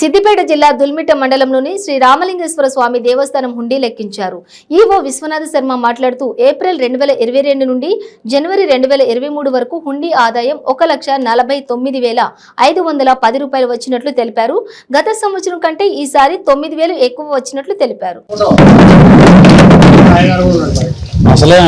సిద్దిపేట జిల్లా దుల్మిట్ట మండలంలోని శ్రీ రామలింగేశ్వర స్వామి దేవస్థానం హుండీ లెక్కించారు. ఈవో విశ్వనాథ శర్మ మాట్లాడుతూ ఏప్రిల్ రెండు వేల ఇరవై రెండు నుండి జనవరి రెండు వేల ఇరవై మూడు వరకు హుండీ ఆదాయం ఒక లక్ష నలభై తొమ్మిది వేల ఐదు వందల పది రూపాయలు వచ్చినట్లు తెలిపారు. గత సంవత్సరం కంటే ఈసారి తొమ్మిది వేలు ఎక్కువ వచ్చినట్లు తెలిపారు. అసలే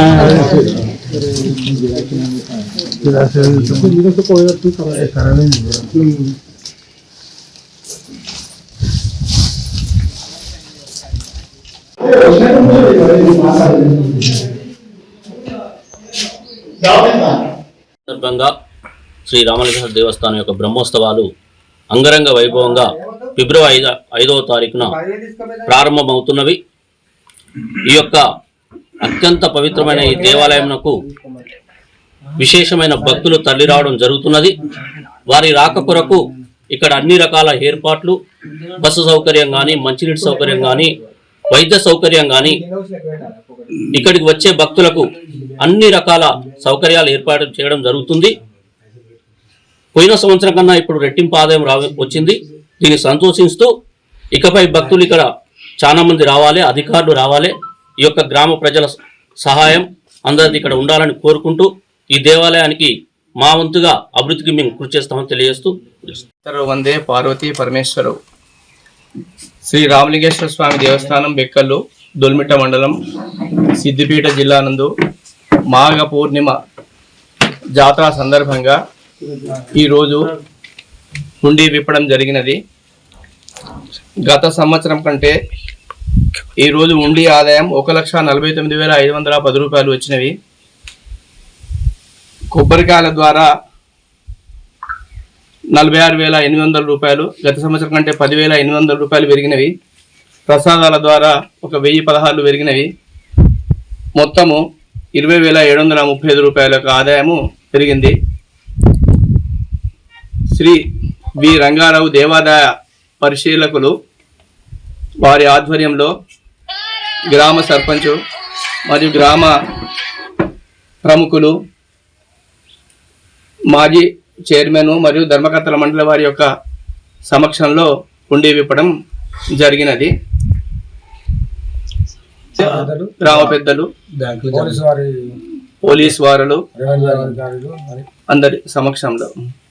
సందర్భంగా శ్రీ రామలింగేశ్వర దేవస్థానం యొక్క బ్రహ్మోత్సవాలు అంగరంగ వైభవంగా ఫిబ్రవరి ఐద ఐదవ తారీఖున ప్రారంభమవుతున్నవి. ఈ యొక్క అత్యంత పవిత్రమైన ఈ దేవాలయమునకు విశేషమైన భక్తులు తరలి రావడం జరుగుతున్నది. వారి రాక కొరకు ఇక్కడ అన్ని రకాల ఏర్పాట్లు బస్సు సౌకర్యం కానీ మంచినీటి సౌకర్యం కానీ వైద్య సౌకర్యం కానీ ఇక్కడికి వచ్చే భక్తులకు అన్ని రకాల సౌకర్యాలు ఏర్పాటు చేయడం జరుగుతుంది. పోయిన సంవత్సరం కన్నా ఇప్పుడు రెట్టింపు ఆదాయం రా వచ్చింది. దీన్ని సంతోషిస్తూ ఇకపై భక్తులు ఇక్కడ చాలా మంది రావాలి అధికారులు రావాలి. ఈ యొక్క గ్రామ ప్రజల సహాయం అందరిది ఇక్కడ ఉండాలని కోరుకుంటూ ఈ దేవాలయానికి మా వంతుగా అభివృద్ధికి మేము కృషి చేస్తామని తెలియజేస్తూ వందే పార్వతీ పరమేశ్వరు శ్రీ రామలింగేశ్వర స్వామి దేవస్థానం బెక్కల్లు దొల్మిట్ట మండలం సిద్దిపేట జిల్లా నందు మాఘ పూర్ణిమ జాతర సందర్భంగా ఈరోజు హుండీ విప్పడం జరిగినది. గత సంవత్సరం కంటే ఈరోజు ఉండి ఆదాయం ఒక లక్ష నలభై తొమ్మిది వేల ఐదు వందల పది రూపాయలు వచ్చినవి. కొబ్బరికాయల ద్వారా నలభై ఆరు వేల ఎనిమిది వందల రూపాయలు గత సంవత్సరం కంటే పదివేల ఎనిమిది వందల రూపాయలు పెరిగినవి. ప్రసాదాల ద్వారా ఒక వెయ్యి పదహారులు పెరిగినవి. మొత్తము ఇరవై వేల ఏడు వందల ముప్పై ఐదు రూపాయల యొక్క ఆదాయము పెరిగింది. శ్రీ వి. రంగారావు దేవాదాయ పరిశీలకులు వారి ఆధ్వర్యంలో గ్రామ సర్పంచు మరియు గ్రామ ప్రముఖులు మాజీ చైర్మన్ మరియు ధర్మకర్తల మండలి వారి యొక్క సమక్షంలో హుండీ విప్పడం జరిగినది. గ్రామ పెద్దలు పోలీసు వారి పోలీస్ వారులు అందరి సమక్షంలో.